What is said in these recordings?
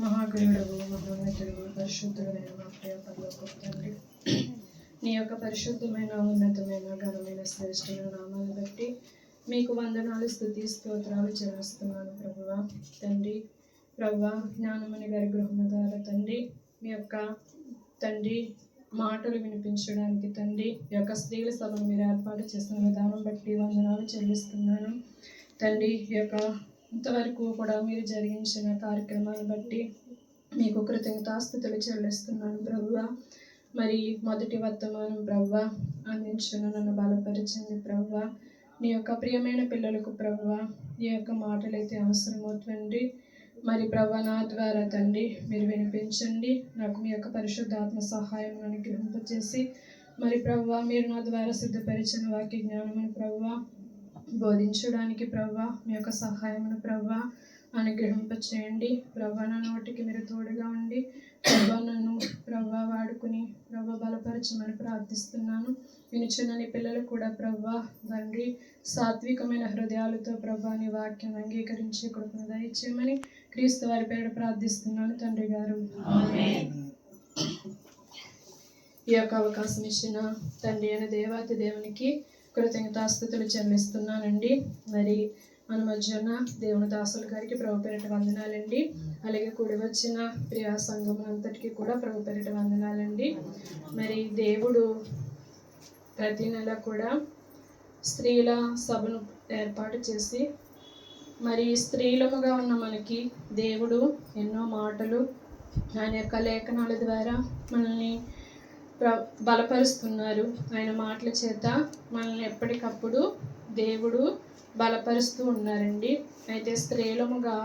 మహాగణుడవు మహోన్నతుడు పరిశుద్ధుడైన మా ప్రియ తండ్రి. నీ యొక్క పరిశుద్ధమైన ఉన్నతమైన ఘనమైన శ్రేష్టమైన నామాన్ని బట్టి మీకు వందనాలు స్థుతి స్తోత్రాలు చెల్లిస్తున్నాను ప్రభువ. తండ్రి ప్రభువా జ్ఞానమని గారి గృహము ద్వారా తండ్రి మీ యొక్క తండ్రి మాటలు వినిపించడానికి తండ్రి ఈ యొక్క స్త్రీల సభను మీరు ఏర్పాటు చేసిన విధానం బట్టి వందనాలు చెల్లిస్తున్నాను. తండ్రి ఈ యొక్క ఇంతవరకు కూడా మీరు జరిగించిన కార్యక్రమాన్ని బట్టి మీకు కృతజ్ఞతాస్థుతులు చెల్లిస్తున్నాను ప్రభువ. మరి మొదటి వర్తమానం ప్రవ్వ అందించిన నన్ను బలపరిచింది ప్రవ్వ. నీ యొక్క ప్రియమైన పిల్లలకు ప్రవ్వ ఈ యొక్క మాటలైతే అవసరమవుతుంది మరి ప్రవ్వ నా ద్వారా తండ్రి మీరు వినిపించండి. నాకు మీ యొక్క పరిశుద్ధాత్మ సహాయం అనుగ్రహింపచేసి. మరి ప్రవ్వ మీరు నా ద్వారా సిద్ధపరిచిన వాక్య జ్ఞానమని ప్రవ్వ బోధించడానికి ప్రవ్వ మీ యొక్క సహాయమును ప్రవ్వ అనుగ్రహింపచేయండి. ప్రభా నా నోటికి మీరు తోడుగా ఉండి ప్రభా నన్ను ప్రభా వాడుకుని ప్రభా బలపరచమని ప్రార్థిస్తున్నాను. వినుచున్న నీ పిల్లలు కూడా ప్రభా తండ్రి సాత్వికమైన హృదయాలతో ప్రభా నీ వాక్యం అంగీకరించి కొడుకును దయచేయమని క్రీస్తు వారి పేరు ప్రార్థిస్తున్నాను తండ్రి గారు. ఈ యొక్క అవకాశం ఇచ్చిన తండ్రి అయిన దేవాతి దేవునికి కృతజ్ఞతాస్థుతులు చెల్లిస్తున్నానండి. మరి మన మధ్యన దేవుని దాసులు గారికి ప్రభు పేరిట వందనాలండి. అలాగే కూడి వచ్చిన ప్రియా సంఘం అంతటికి కూడా ప్రభు పేరిట వందనాలండి. మరి దేవుడు ప్రతి నెల కూడా స్త్రీల సభను ఏర్పాటు చేసి మరి స్త్రీలముగా ఉన్న మనకి దేవుడు ఎన్నో మాటలు ఆయన యొక్క లేఖనాల ద్వారా మనల్ని ప్ర బలపరుస్తున్నారు. ఆయన మాటల చేత మనల్ని ఎప్పటికప్పుడు దేవుడు బలపరుస్తూ ఉన్నారండి. అయితే స్త్రీలముగా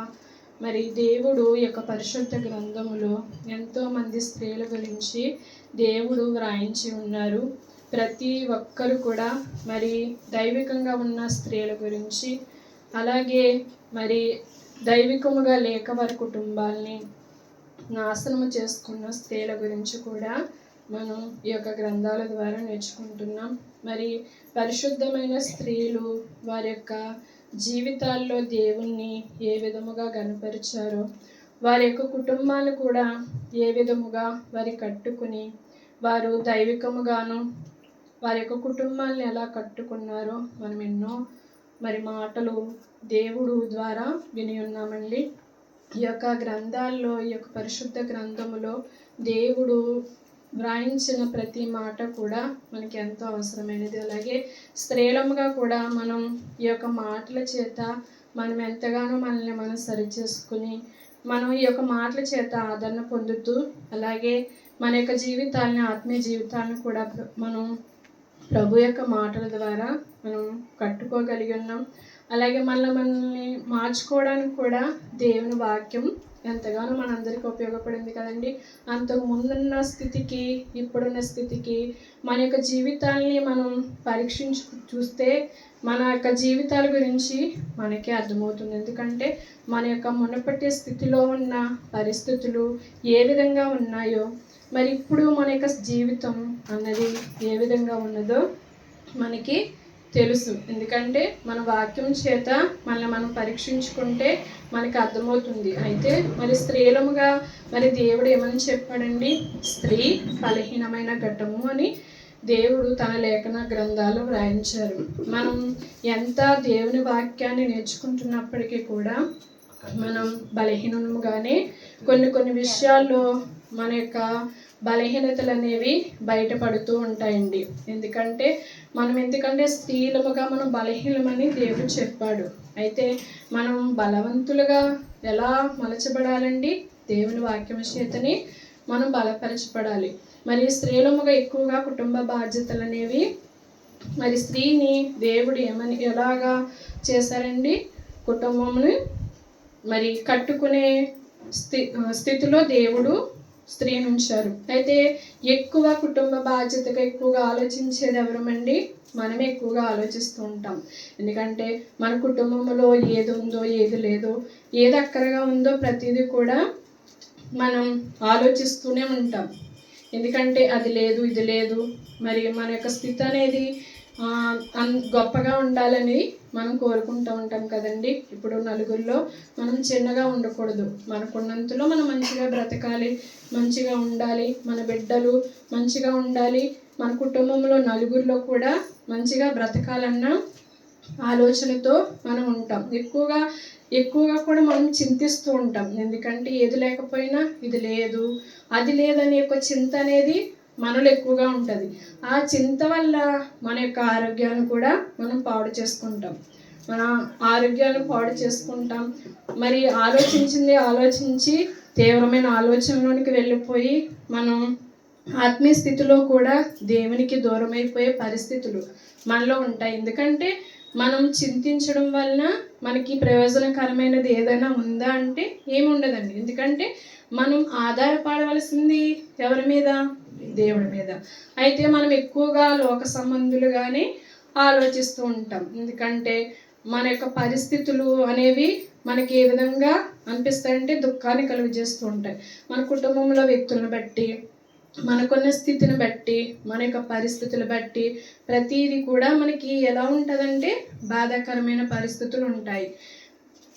మరి దేవుడు యొక్క పరిశుద్ధ గ్రంథములో ఎంతోమంది స్త్రీల గురించి దేవుడు వ్రాయించి ఉన్నారు. ప్రతి ఒక్కరు కూడా మరి దైవికంగా ఉన్న స్త్రీల గురించి అలాగే మరి దైవికముగా లేక వారి కుటుంబాల్ని నాశనము చేసుకున్న స్త్రీల గురించి కూడా మనం ఈ యొక్క గ్రంథాల ద్వారా నేర్చుకుంటున్నాం. మరి పరిశుద్ధమైన స్త్రీలు వారి యొక్క జీవితాల్లో దేవుణ్ణి ఏ విధముగా గనపరిచారో వారి యొక్క కుటుంబాలు కూడా ఏ విధముగా వారి కట్టుకుని వారు దైవికముగాను వారి యొక్క కుటుంబాలను ఎలా కట్టుకున్నారో మనం ఎన్నో మరి మాటలు దేవుడు ద్వారా విని ఉన్నామండి. ఈ యొక్క గ్రంథాల్లో ఈ యొక్క పరిశుద్ధ గ్రంథములో దేవుడు వ్రాయించిన ప్రతి మాట కూడా మనకి ఎంతో అవసరమైనది. అలాగే స్త్రీలముగా కూడా మనం ఈ యొక్క మాటల చేత మనం ఎంతగానో మనల్ని మనం సరిచేసుకుని మనం ఈ యొక్క మాటల చేత ఆదరణ పొందుతూ అలాగే మన యొక్క జీవితాలని ఆత్మీయ జీవితాలను కూడా మనం ప్రభు యొక్క మాటల ద్వారా మనం కట్టుకోగలిగి ఉన్నాం. అలాగే మళ్ళీ మనల్ని మార్చుకోవడానికి కూడా దేవుని వాక్యం ఎంతగానో మనందరికీ ఉపయోగపడింది కదండి. అంతకు ముందున్న స్థితికి ఇప్పుడున్న స్థితికి మన యొక్క జీవితాల్ని మనం పరీక్షించు చూస్తే మన యొక్క జీవితాల గురించి మనకే అర్థమవుతుంది. ఎందుకంటే మన యొక్క మునపటి స్థితిలో ఉన్న పరిస్థితులు ఏ విధంగా ఉన్నాయో మరి ఇప్పుడు మన యొక్క జీవితం అన్నది ఏ విధంగా ఉన్నదో మనకి తెలుసు. ఎందుకంటే మన వాక్యం చేత మనల్ని మనం పరీక్షించుకుంటే మనకి అర్థమవుతుంది. అయితే మరి స్త్రీలముగా మరి దేవుడు ఏమని చెప్పాడండి? స్త్రీ బలహీనమైన ఘట్టము అని దేవుడు తన లేఖన గ్రంథాలు వ్రాయించారు. మనం ఎంత దేవుని వాక్యాన్ని నేర్చుకుంటున్నప్పటికీ కూడా మనం బలహీనముగానే కొన్ని కొన్ని విషయాల్లో మన యొక్క బలహీనతలు అనేవి బయటపడుతూ ఉంటాయండి. ఎందుకంటే మనం ఎందుకంటే స్త్రీలముగా మనం బలహీనమని దేవుడు చెప్పాడు. అయితే మనం బలవంతులుగా ఎలా మలచబడాలండి? దేవుని వాక్యం చేతని మనం బలపరచబడాలి. మరి స్త్రీలముగా ఎక్కువగా కుటుంబ బాధ్యతలు అనేవి మరి స్త్రీని దేవుడు ఏమని ఎలాగా చేశారండి? కుటుంబంని మరి కట్టుకునే స్థి స్థితిలో దేవుడు స్త్రీని ఉంచారు అయితే ఎక్కువ కుటుంబ బాధ్యతగా ఎక్కువగా ఆలోచించేది ఎవరమండి? మనమే ఎక్కువగా ఆలోచిస్తూ ఉంటాం. ఎందుకంటే మన కుటుంబంలో ఏది ఉందో ఏది లేదో ఏది అక్కరగా ఉందో ప్రతిదీ కూడా మనం ఆలోచిస్తూనే ఉంటాం. ఎందుకంటే అది లేదు ఇది లేదు మరి మన యొక్క స్థితి అనేది గొప్పగా ఉండాలని మనం కోరుకుంటూ ఉంటాం కదండి. ఇప్పుడు నలుగురిలో మనం చిన్నగా ఉండకూడదు. మనకున్నంతలో మనం మంచిగా బ్రతకాలి మంచిగా ఉండాలి. మన బిడ్డలు మంచిగా ఉండాలి. మన కుటుంబంలో నలుగురిలో కూడా మంచిగా బ్రతకాలన్న ఆలోచనతో మనం ఉంటాం. ఎక్కువగా ఎక్కువగా కూడా మనం చింతిస్తూ ఉంటాం. ఎందుకంటే ఏది లేకపోయినా ఇది లేదు. అది లేదనే ఒక చింత అనేది మనలో ఎక్కువగా ఉంటుంది. ఆ చింత వల్ల మన యొక్క ఆరోగ్యాన్ని కూడా మనం పాడు చేసుకుంటాం. మన ఆరోగ్యాన్ని పాడు చేసుకుంటాం. మరి ఆలోచించింది ఆలోచించి తీవ్రమైన ఆలోచనలోనికి వెళ్ళిపోయి మనం ఆత్మీయ స్థితిలో కూడా దేవునికి దూరం అయిపోయే పరిస్థితులు మనలో ఉంటాయి. ఎందుకంటే మనం చింతించడం వలన మనకి ప్రయోజనకరమైనది ఏదైనా ఉందా అంటే ఏమి ఉండదండి ఎందుకంటే మనం ఆధారపడవలసింది ఎవరి మీద? దేవుడి మీద. అయితే మనం ఎక్కువగా లోక సంబంధులుగానే ఆలోచిస్తూ ఉంటాం. ఎందుకంటే మన యొక్క పరిస్థితులు అనేవి మనకి ఏ విధంగా అనిపిస్తాయంటే దుఃఖాన్ని కలుగజేస్తూ ఉంటాయి. మన కుటుంబంలో వ్యక్తులను బట్టి మనకున్న స్థితిని బట్టి మన యొక్క పరిస్థితులు బట్టి ప్రతిదీ కూడా మనకి ఎలా ఉంటుందంటే బాధాకరమైన పరిస్థితులు ఉంటాయి.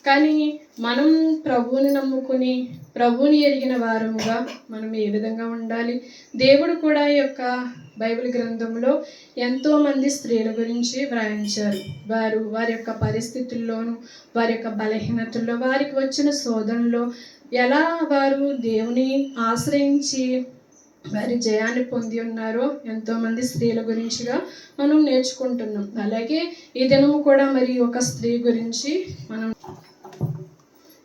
కానీ మనం ప్రభువుని నమ్ముకుని ప్రభువుని ఎరిగిన వారముగా మనం ఏ విధంగా ఉండాలి? దేవుడు కూడా ఈ యొక్క బైబిల్ గ్రంథంలో ఎంతో మంది స్త్రీల గురించి వ్రాయించారు. వారు వారి యొక్క పరిస్థితుల్లోనూ వారి యొక్క బలహీనతల్లో వారికి వచ్చిన శోధనలో ఎలా వారు దేవుని ఆశ్రయించి వారి జయాన్ని పొంది ఉన్నారో ఎంతోమంది స్త్రీల గురించిగా మనం నేర్చుకుంటున్నాం. అలాగే ఈ దినము కూడా మరి ఒక స్త్రీ గురించి మనం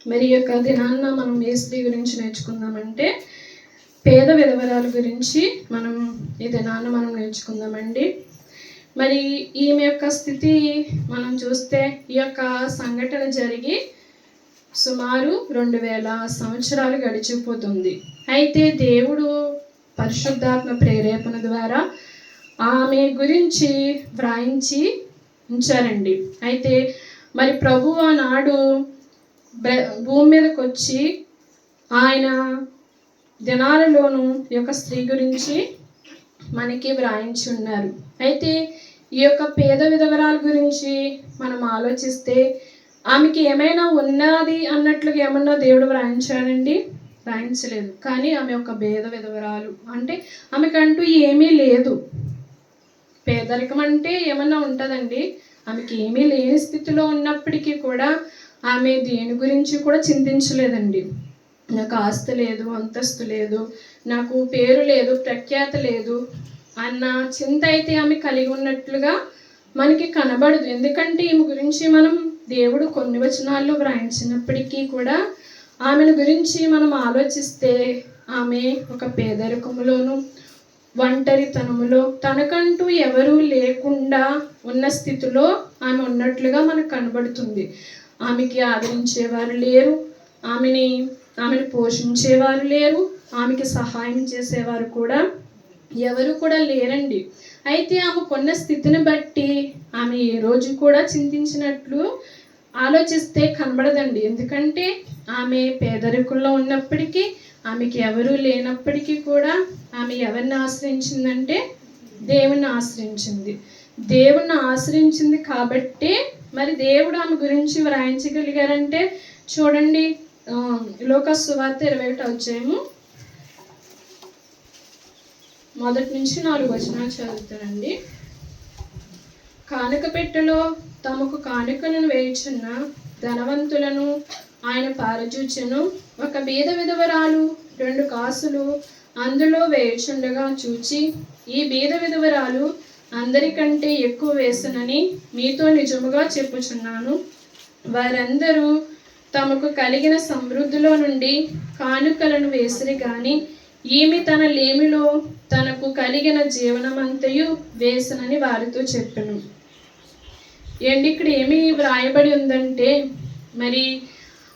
మరి ఈ యొక్క దినాన్న మనం ఏ స్త్రీ గురించి నేర్చుకుందామంటే పేద విధవరాల గురించి మనం ఈ దినాన్న మనం నేర్చుకుందామండి. మరి ఈమె యొక్క స్థితి మనం చూస్తే ఈ యొక్క సంఘటన జరిగి సుమారు రెండు వేల సంవత్సరాలు గడిచిపోతుంది అయితే దేవుడు పరిశుద్ధాత్మ ప్రేరేపణ ద్వారా ఆమె గురించి వ్రాయించి ఉంచారండి. అయితే మరి ప్రభు ఆనాడు భూమి మీదకి వచ్చి ఆయన దినాలలోను ఈ యొక్క స్త్రీ గురించి మనకి వ్రాయించి ఉన్నారు. అయితే ఈ యొక్క పేద విధవరాల గురించి మనం ఆలోచిస్తే ఆమెకి ఏమైనా ఉన్నది అన్నట్లుగా ఏమన్నా దేవుడు వ్రాయించాడండి? వ్రాయించలేదు. కానీ ఆమె ఒక భేద విధవరాలు అంటే ఆమెకంటూ ఏమీ లేదు. పేదరికం అంటే ఏమన్నా ఉంటుందండి? ఆమెకి ఏమీ లేని స్థితిలో ఉన్నప్పటికీ కూడా ఆమె దేని గురించి కూడా చింతించలేదండి. నాకు ఆస్తి లేదు అంతస్తు లేదు నాకు పేరు లేదు ప్రఖ్యాత లేదు అన్న చింత అయితే ఆమె కలిగి ఉన్నట్లుగా మనకి కనబడదు. ఎందుకంటే ఈమె గురించి మనం దేవుడు కొన్ని వచనాల్లో వ్రాయించినప్పటికీ కూడా ఆమెను గురించి మనం ఆలోచిస్తే ఆమె ఒక పేదరికములోను ఒంటరితనములో తనకంటూ ఎవరూ లేకుండా ఉన్న స్థితిలో ఆమె ఉన్నట్లుగా మనకు కనబడుతుంది. ఆమెకి ఆదరించేవారు లేరు. ఆమెని ఆమెను పోషించేవారు లేరు. ఆమెకి సహాయం చేసేవారు కూడా ఎవరు కూడా లేరండి. అయితే ఆమె కొన్న స్థితిని బట్టి ఆమె ఏ రోజు కూడా చింతించినట్లు ఆలోచిస్తే కనబడదండి. ఎందుకంటే ఆమె పేదరికంలో ఉన్నప్పటికీ ఆమెకి ఎవరూ లేనప్పటికీ కూడా ఆమె ఎవరిని ఆశ్రయించిందంటే దేవుణ్ణి ఆశ్రయించింది. దేవుణ్ణి ఆశ్రయించింది కాబట్టే మరి దేవుడు ఆమె గురించి వ్రాయించగలిగారంటే చూడండి ఆ, సువార్త ఇరవై ఒకటి వచ్చాము మొదటి నుంచి నాలుగు వచనాలు చదువుతానండి కానుక పెట్టెలో తమకు కానుకలను వేయుచున్న ధనవంతులను ఆయన పారచూచెను ఒక బీద విధవరాలు రెండు కాసులు అందులో వేయుచుండగా చూచి ఈ బీద విధవరాలు అందరికంటే ఎక్కువ వేసనని మీతో నిజముగా చెప్పుచున్నాను. వారందరూ తమకు కలిగిన సమృద్ధిలో నుండి కానుకలను వేసిరి గాని ఈమె తన లేమిలో తనకు కలిగిన జీవనమంతయు వేసనని వారితో చెప్పను. ఏంటి ఇక్కడ ఏమి వ్రాయబడి ఉందంటే మరి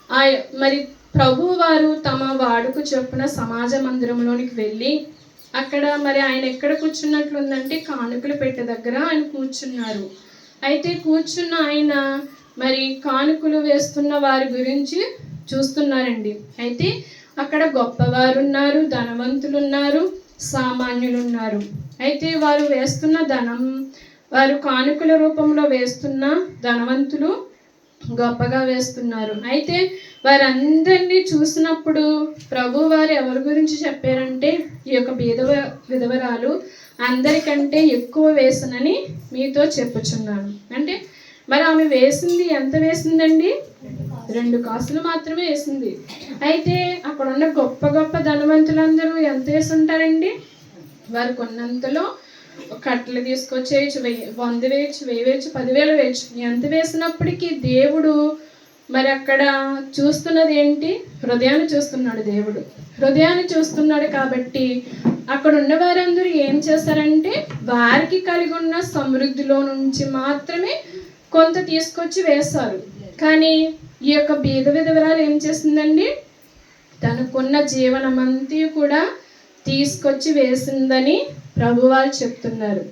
ఆ మరి ప్రభు వారు తమ వాడుకు చొప్పున సమాజ మందిరంలోనికి వెళ్ళి అక్కడ మరి ఆయన ఎక్కడ కూర్చున్నట్లు ఉందంటే కానుకలు పెట్టే దగ్గర ఆయన కూర్చున్నారు. అయితే కూర్చున్న ఆయన మరి కానుకలు వేస్తున్న వారి గురించి చూస్తున్నారండి. అయితే అక్కడ గొప్పవారు ఉన్నారు ధనవంతులు ఉన్నారు సామాన్యులు ఉన్నారు అయితే వారు వేస్తున్న ధనం వారు కానుకల రూపంలో వేస్తున్న ధనవంతులు గొప్పగా వేస్తున్నారు. అయితే వారందరినీ చూసినప్పుడు ప్రభు వారు ఎవరి గురించి చెప్పారంటే ఈ యొక్క విధవ విధవరాలు అందరికంటే ఎక్కువ వేసునని మీతో చెప్పుచున్నాను. అంటే మరి ఆమె వేసింది ఎంత వేసిందండి? రెండు కాసులు మాత్రమే వేసింది. అయితే అక్కడ ఉన్న గొప్ప గొప్ప ధనవంతులందరూ ఎంత వేసి ఉంటారండి వారు కొన్నంతలో కట్టలు తీసుకొచ్చేయచ్చు వెయ్యి వంద వేయచ్చు వెయ్యి వేయచ్చు పదివేలు వేయచ్చు. ఎంత వేసినప్పటికీ దేవుడు మరి అక్కడ చూస్తున్నది ఏంటి? హృదయాన్ని చూస్తున్నాడు దేవుడు. హృదయాన్ని చూస్తున్నాడు కాబట్టి అక్కడ ఉన్న వారందరూ ఏం చేస్తారంటే వారికి కలిగి ఉన్న సమృద్ధిలో నుంచి మాత్రమే కొంత తీసుకొచ్చి వేస్తారు. కానీ ఈ యొక్క బీద విధవరాలు ఏం చేసిందండి తనకున్న జీవనమంతా కూడా తీసుకొచ్చి వేసిందని ప్రభువారు చెప్తున్నారు.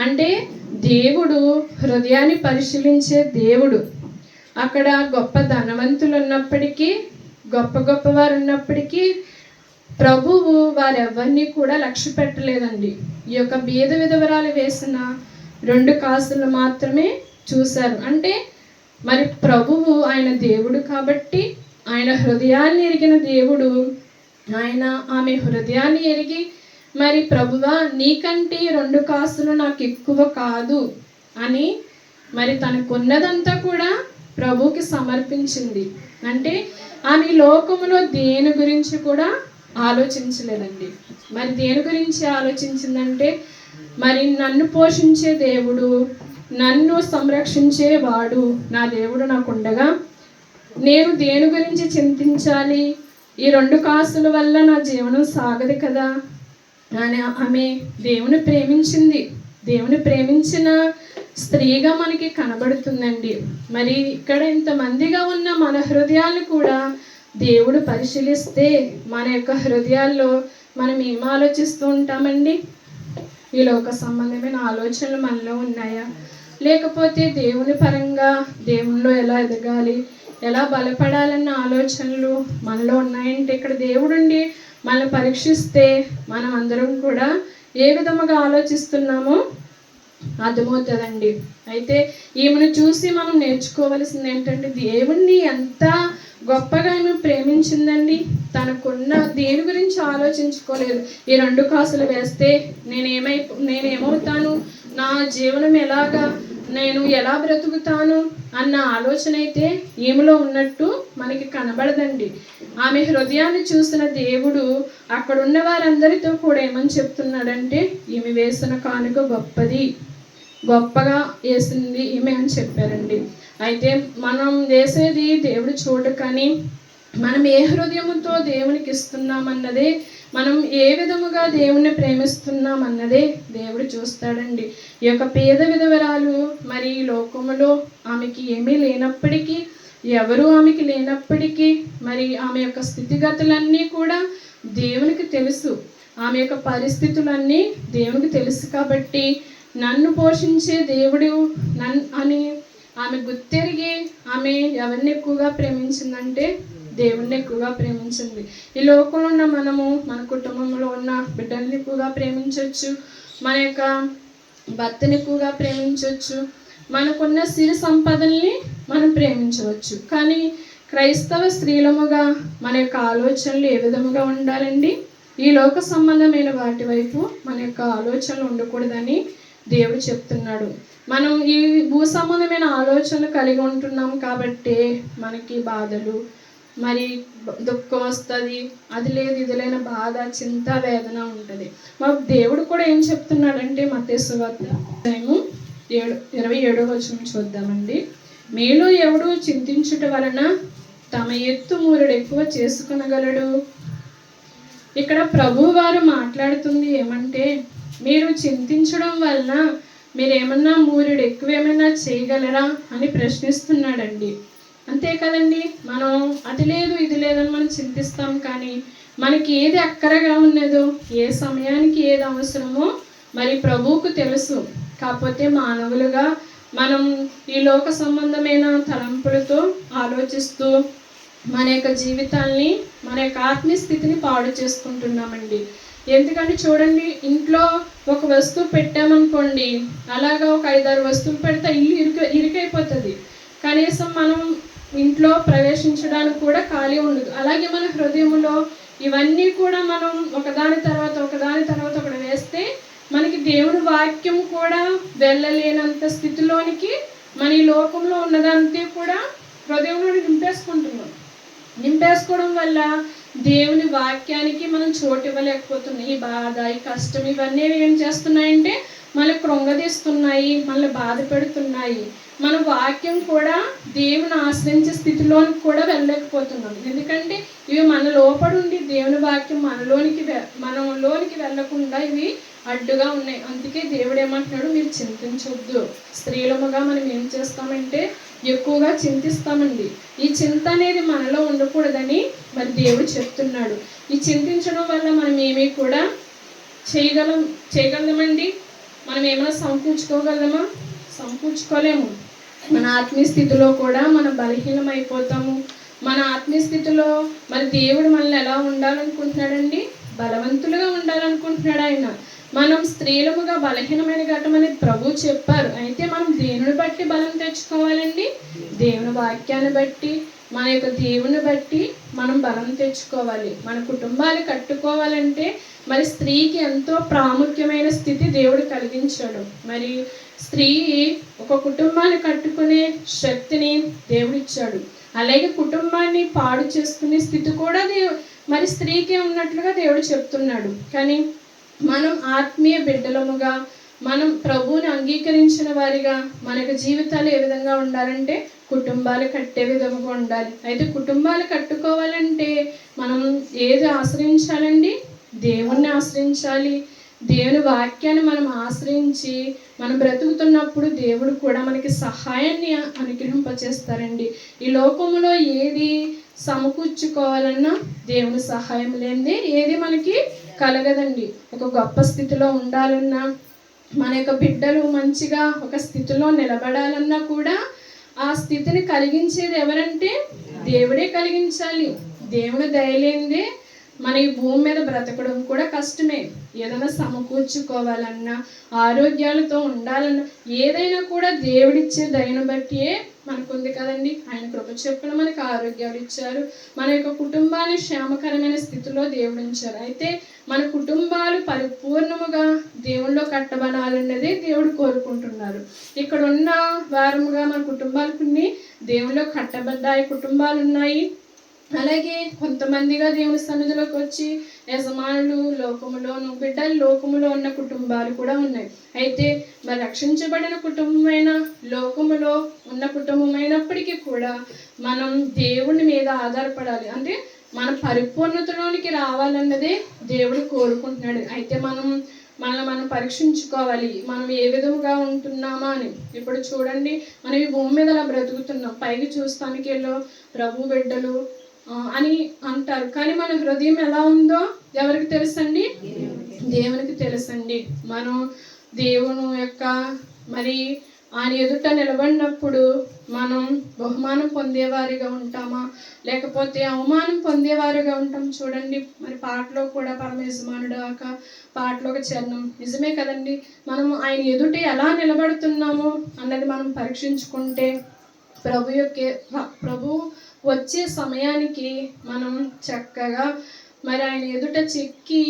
అంటే దేవుడు హృదయాన్ని పరిశీలించే దేవుడు. అక్కడ గొప్ప ధనవంతులు ఉన్నప్పటికీ గొప్ప గొప్ప వారు ఉన్నప్పటికీ ప్రభువు వారెవరిని కూడా లక్ష్య పెట్టలేదండి. ఈ యొక్క బీద విధవరాలు వేసిన రెండు కాసులు మాత్రమే చూశారు. అంటే మరి ప్రభువు ఆయన దేవుడు కాబట్టి ఆయన హృదయాన్ని ఎరిగిన దేవుడు ఆయన ఆమె హృదయాన్ని ఎరిగి మరి ప్రభువా నీకంటే రెండు కాసులు నాకు ఎక్కువ కాదు అని మరి తనకున్నదంతా కూడా ప్రభువుకి సమర్పించింది. అంటే ఆమె లోకములో దేని గురించి కూడా ఆలోచించలేదండి. మరి దేని గురించి ఆలోచించిందంటే మరి నన్ను పోషించే దేవుడు నన్ను సంరక్షించే వాడు నా దేవుడు నాకు ఉండగా నేను దేని గురించి చింతించాలి? ఈ రెండు కాసుల వల్ల నా జీవనం సాగదు కదా? అని ఆమె దేవుని ప్రేమించింది. దేవుని ప్రేమించిన స్త్రీగా మనకి కనబడుతుందండి. మరి ఇక్కడ ఇంతమందిగా ఉన్న మన హృదయాలు కూడా దేవుడు పరిశీలిస్తే మన యొక్క హృదయాల్లో మనం ఏం ఆలోచిస్తూ ఉంటామండి? ఈ లోక సంబంధమైన ఆలోచనలు మనలో ఉన్నాయా? లేకపోతే దేవుని పరంగా దేవునిలో ఎలా ఎదగాలి? ఎలా బలపడాలన్న ఆలోచనలు మనలో ఉన్నాయంటే ఇక్కడ దేవుడుండి మనం పరీక్షిస్తే మనం అందరం కూడా ఏ విధముగా ఆలోచిస్తున్నామో అర్థమవుతుందండి. అయితే ఈమెను చూసి మనం నేర్చుకోవలసింది ఏంటంటే దేవుణ్ణి ఎంత గొప్పగా ఆమె ప్రేమించిందండి. తనకున్న దేని గురించి ఆలోచించుకోలేదు. ఈ రెండు కాసులు వేస్తే నేనేమై నేనేమవుతాను? నా జీవనం ఎలాగా? నేను ఎలా బ్రతుకుతాను అన్న ఆలోచన అయితే ఈమెలో ఉన్నట్టు మనకి కనబడదండి. ఆమె హృదయాన్ని చూసిన దేవుడు అక్కడ ఉన్న వారందరితో కూడా ఏమని చెప్తున్నాడంటే ఈమె వేసిన కానుక గొప్పది. గొప్పగా వేసింది ఈమె అని చెప్పారండి. అయితే మనం వేసేది దేవుడు చూడకని మనం ఏ హృదయముతో దేవునికి ఇస్తున్నామన్నదే మనం ఏ విధముగా దేవుణ్ణి ప్రేమిస్తున్నామన్నదే దేవుడు చూస్తాడండి. ఈ యొక్క పేద విధవరాలు మరి ఈ లోకములో ఆమెకి ఏమీ లేనప్పటికీ ఎవరు ఆమెకి లేనప్పటికీ మరి ఆమె యొక్క స్థితిగతులన్నీ కూడా దేవునికి తెలుసు. ఆమె యొక్క పరిస్థితులన్నీ దేవునికి తెలుసు కాబట్టి నన్ను పోషించే దేవుడు నన్ అని ఆమె గుర్తెరిగి ఆమె ఎవరిని ఎక్కువగా ప్రేమించిందంటే దేవుణ్ణి ఎక్కువగా ప్రేమించింది. ఈ లోకంలో ఉన్న మనము మన కుటుంబంలో ఉన్న బిడ్డల్ని ఎక్కువగా ప్రేమించవచ్చు మన యొక్క భర్తని ఎక్కువగా ప్రేమించవచ్చు మనకున్న సిరి సంపదల్ని మనం ప్రేమించవచ్చు. కానీ క్రైస్తవ స్త్రీలముగా మన యొక్క ఆలోచనలు ఏ విధముగా ఉండాలండి? ఈ లోక సంబంధమైన వాటి వైపు మన యొక్క ఆలోచనలు ఉండకూడదని దేవుడు చెప్తున్నాడు. మనం ఈ భూ సంబంధమైన ఆలోచనలు కలిగి ఉంటున్నాం కాబట్టి మనకి బాధలు మరి దుఃఖం వస్తుంది అది లేదు ఇది లేని బాధ చింత వేదన ఉంటుంది. మాకు దేవుడు కూడా ఏం చెప్తున్నాడంటే మతేసు మేము ఏడు ఇరవై ఏడో వచ్చిన చూద్దామండి. మీలో ఎవడు చింతించుట వలన తమ ఎత్తు మూరుడు ఎక్కువ చేసుకునగలడు? ఇక్కడ ప్రభు వారు మాట్లాడుతుంది ఏమంటే మీరు చింతించడం వలన మీరేమన్నా మూరుడు ఎక్కువ ఏమైనా చేయగలరా అని ప్రశ్నిస్తున్నాడండి. అంతే కదండి. మనం అది లేదు ఇది లేదని మనం చింతిస్తాం కానీ మనకి ఏది అక్కరగా ఉన్నదో ఏ సమయానికి ఏది అవసరమో మరి ప్రభువుకు తెలుసు. కాకపోతే మానవులుగా మనం ఈ లోక సంబంధమైన తలంపులతో ఆలోచిస్తూ మన యొక్క జీవితాల్ని మన యొక్క ఆత్మీయ స్థితిని పాడు చేసుకుంటున్నామండి. ఎందుకంటే చూడండి ఇంట్లో ఒక వస్తువు పెట్టామనుకోండి అలాగా ఒక ఐదారు వస్తువులు పెడితే ఇల్లు ఇరుక ఇరుకైపోతుంది. కనీసం మనం ఇంట్లో ప్రవేశించడానికి కూడా ఖాళీ ఉండదు. అలాగే మన హృదయంలో ఇవన్నీ కూడా మనం ఒకదాని తర్వాత ఒకదాని తర్వాత ఒకటి వేస్తే మనకి దేవుని వాక్యం కూడా వెళ్ళలేనంత స్థితిలోనికి మన ఈ లోకంలో ఉన్నదంతా కూడా హృదయంలో నింపేసుకుంటున్నాం. నింపేసుకోవడం వల్ల దేవుని వాక్యానికి మనం చోటు ఇవ్వలేకపోతున్నాం. ఈ బాధ ఈ కష్టం ఇవన్నీ ఏం చేస్తున్నాయంటే మళ్ళీ కృంగదీస్తున్నాయి మళ్ళీ బాధ పెడుతున్నాయి. మన వాక్యం కూడా దేవుని ఆశ్రయించే స్థితిలోనికి కూడా వెళ్ళలేకపోతున్నాం. ఎందుకంటే ఇవి మన లోపడుండి ఉండి దేవుని వాక్యం మనలోనికి వె- మనలోనికి వెళ్ళకుండా ఇవి అడ్డుగా ఉన్నాయి. అందుకే దేవుడు ఏమంటున్నాడు? మీరు చింతించొద్దు. స్త్రీలముగా మనం ఏం చేస్తామంటే ఎక్కువగా చింతిస్తామండి. ఈ చింత అనేది మనలో ఉండకూడదని మరి దేవుడు చెప్తున్నాడు. ఈ చింతించడం వల్ల మనం ఏమీ కూడా చేయగలం చేయగలమండి? మనం ఏమైనా సమకూర్చుకోగలమా సమకూర్చుకోలేము మన ఆత్మీయ స్థితిలో కూడా మనం బలహీనం అయిపోతాము మన ఆత్మీయ స్థితిలో మరి దేవుడు మనల్ని ఎలా ఉండాలనుకుంటున్నాడండి? బలవంతులుగా ఉండాలనుకుంటున్నాడు ఆయన. మనం స్త్రీలముగా బలహీనమైన ఘటం అనేది ప్రభు చెప్పారు. అయితే మనం దేవుని బట్టి బలం తెచ్చుకోవాలండి? దేవుని వాక్యాన్ని బట్టి మన యొక్క దేవుని బట్టి మనం బలం తెచ్చుకోవాలి. మన కుటుంబాలు కట్టుకోవాలంటే మరి స్త్రీకి ఎంతో ప్రాముఖ్యమైన స్థితి దేవుడు కలిగించాడు. మరి స్త్రీ ఒక కుటుంబాన్ని కట్టుకునే శక్తిని దేవుడిచ్చాడు అలాగే కుటుంబాన్ని పాడు చేసుకునే స్థితి కూడా దేవు మరి స్త్రీకే ఉన్నట్లుగా దేవుడు చెప్తున్నాడు. కానీ మనం ఆత్మీయ బిడ్డలముగా మనం ప్రభువుని అంగీకరించిన వారిగా మనకు జీవితాలు ఏ విధంగా ఉండాలంటే కుటుంబాలు కట్టే విధముగా ఉండాలి. అయితే కుటుంబాలు కట్టుకోవాలంటే మనం ఏది ఆశ్రయించాలండి? దేవుణ్ణి ఆశ్రయించాలి. దేవుని వాక్యాన్ని మనం ఆశ్రయించి మనం బ్రతుకుతున్నప్పుడు దేవుడు కూడా మనకి సహాయాన్ని అనుగ్రహింపచేస్తారండి. ఈ లోకంలో ఏది సమకూర్చుకోవాలన్నా దేవుని సహాయం లేనిదే ఏది మనకి కలగదండి. ఒక గొప్ప స్థితిలో ఉండాలన్నా మన యొక్క బిడ్డలు మంచిగా ఒక స్థితిలో నిలబడాలన్నా కూడా ఆ స్థితిని కలిగించేది ఎవరంటే దేవుడే కలిగించాలి. దేవుని దయలేనిదే మన ఈ భూమి మీద బ్రతకడం కూడా కష్టమే. ఏదైనా సమకూర్చుకోవాలన్నా ఆరోగ్యాలతో ఉండాలన్నా ఏదైనా కూడా దేవుడిచ్చే దయను బట్టియే మనకుంది కదండి. ఆయన కృప చెప్పిన మనకు ఆరోగ్యాలు ఇచ్చారు. మన యొక్క కుటుంబాన్ని క్షేమకరమైన స్థితిలో దేవుడు ఉంచారు అయితే మన కుటుంబాలు పరిపూర్ణముగా దేవుళ్ళో కట్టబడాలన్నదే దేవుడు కోరుకుంటున్నారు. ఇక్కడ ఉన్న వారముగా మన కుటుంబాలు కొన్ని దేవుళ్ళు కట్టబడ్డాయి. కుటుంబాలు ఉన్నాయి అలాగే కొంతమందిగా దేవుని సన్నిధిలోకి వచ్చి యజమానులు లోకములోను బిడ్డలు లోకములో ఉన్న కుటుంబాలు కూడా ఉన్నాయి. అయితే మరి రక్షించబడిన కుటుంబమైన లోకములో ఉన్న కుటుంబమైనప్పటికీ కూడా మనం దేవుని మీద ఆధారపడాలి. అంటే మన పరిపూర్ణతలోనికి రావాలన్నదే దేవుడు కోరుకుంటున్నాడు. అయితే మనం మనల్ని మనం పరీక్షించుకోవాలి. మనం ఏ విధముగా ఉంటున్నామా అని. ఇప్పుడు చూడండి మనం ఈ భూమి మీద అలా బ్రతుకుతున్నాం. పైకి చూస్తానికి ప్రభు బిడ్డలు అని అంటారు. కానీ మన హృదయం ఎలా ఉందో ఎవరికి తెలుసండి? దేవునికి తెలుసండి. మనం దేవుని యొక్క మరి ఆయన ఎదుట నిలబడినప్పుడు మనం బహుమానం పొందేవారిగా ఉంటామా? లేకపోతే అవమానం పొందేవారిగా ఉంటాం? చూడండి మరి పాటలో కూడా పరమ యజమానుడు ఆక పాటలో ఒక చరణం. నిజమే కదండి? మనం ఆయన ఎదుట ఎలా నిలబడుతున్నామో అన్నది మనం పరీక్షించుకుంటే ప్రభు యొక్క ప్రభు వచ్చే సమయానికి మనం చక్కగా మరి ఆయన ఎదుట చెక్కి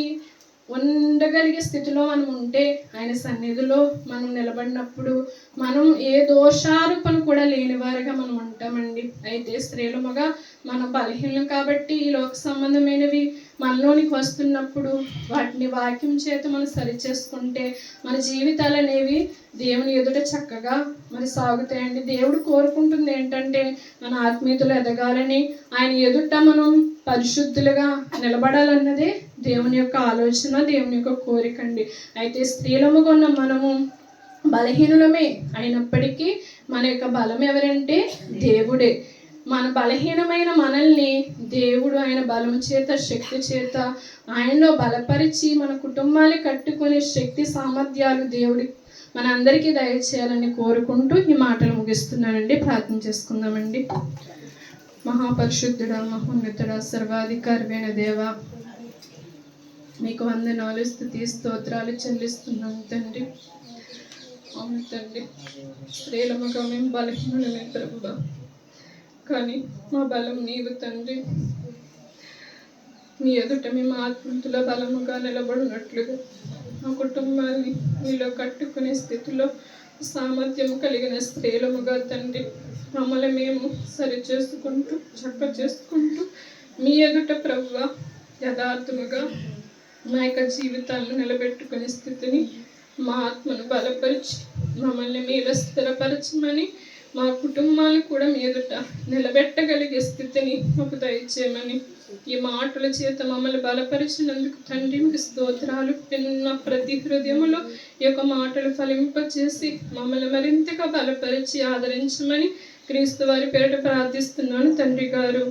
ఉండగలిగే స్థితిలో మనం ఉంటే ఆయన సన్నిధిలో మనం నిలబడినప్పుడు మనం ఏ దోషారోపణ కూడా లేని వారిగా మనం ఉంటామండి. అయితే స్త్రీలు మగ మనం బలహీనం కాబట్టి ఈ లోక సంబంధమైనవి మనలోనికి వస్తున్నప్పుడు వాటిని వాక్యం చేత మనం సరి చేసుకుంటే మన జీవితాలు అనేవి దేవుని ఎదుట చక్కగా మరి సాగుతాయండి. దేవుడు కోరుకుంటుంది ఏంటంటే మన ఆత్మీయతలు ఎదగాలని ఆయన ఎదుట మనం పరిశుద్ధులుగా నిలబడాలన్నదే దేవుని యొక్క ఆలోచన దేవుని యొక్క కోరిక అండి. అయితే స్త్రీలముగా ఉన్న మనము బలహీనులమే అయినప్పటికీ మన యొక్క బలం ఎవరంటే దేవుడే. మన బలహీనమైన మనల్ని దేవుడు ఆయన బలం చేత శక్తి చేత ఆయనలో బలపరిచి మన కుటుంబాన్ని కట్టుకునే శక్తి సామర్థ్యాలు దేవుడి మన అందరికీ దయచేయాలని కోరుకుంటూ ఈ మాటలు ముగిస్తున్నానండి. ప్రార్థన చేసుకుందామండి. మహాపరిశుద్ధుడ మహోన్నతుడ సర్వాధికారమైన దేవ మీకు వందనాలు స్థుతి స్తోత్రాలు చెల్లిస్తున్నాం తండ్రి. అవును తండ్రి. స్త్రీలముగా మేము బలహీనమే ప్రభువ. కానీ మా బలం నీవు తండ్రి. మీ ఎదుట మేము ఆత్మతుల బలముగా నిలబడినట్లుగా మా కుటుంబాన్ని మీలో కట్టుకునే స్థితిలో సామర్థ్యం కలిగిన స్త్రీలముగా తండ్రి. మమ్మల్ని మేము సరి చేసుకుంటూ చక్క చేసుకుంటూ మీ ఎదుట ప్రభువ యథార్థముగా మా యొక్క జీవితాలను నిలబెట్టుకునే స్థితిని మా ఆత్మను బలపరిచి మమ్మల్ని మీలో స్థిరపరచమని మా కుటుంబాలు కూడా మీ ఎదుట నిలబెట్టగలిగే స్థితిని మాకు దయచేయమని ఈ మాటల చేత మమ్మల్ని బలపరిచినందుకు తండ్రి మీకు స్తోత్రాలు పిన్న ప్రతి హృదయములో ఈ యొక్క మాటలు ఫలింపచేసి మమ్మల్ని మరింతగా బలపరిచి ఆదరించమని క్రీస్తు వారి పేరిట ప్రార్థిస్తున్నాను తండ్రి గారు.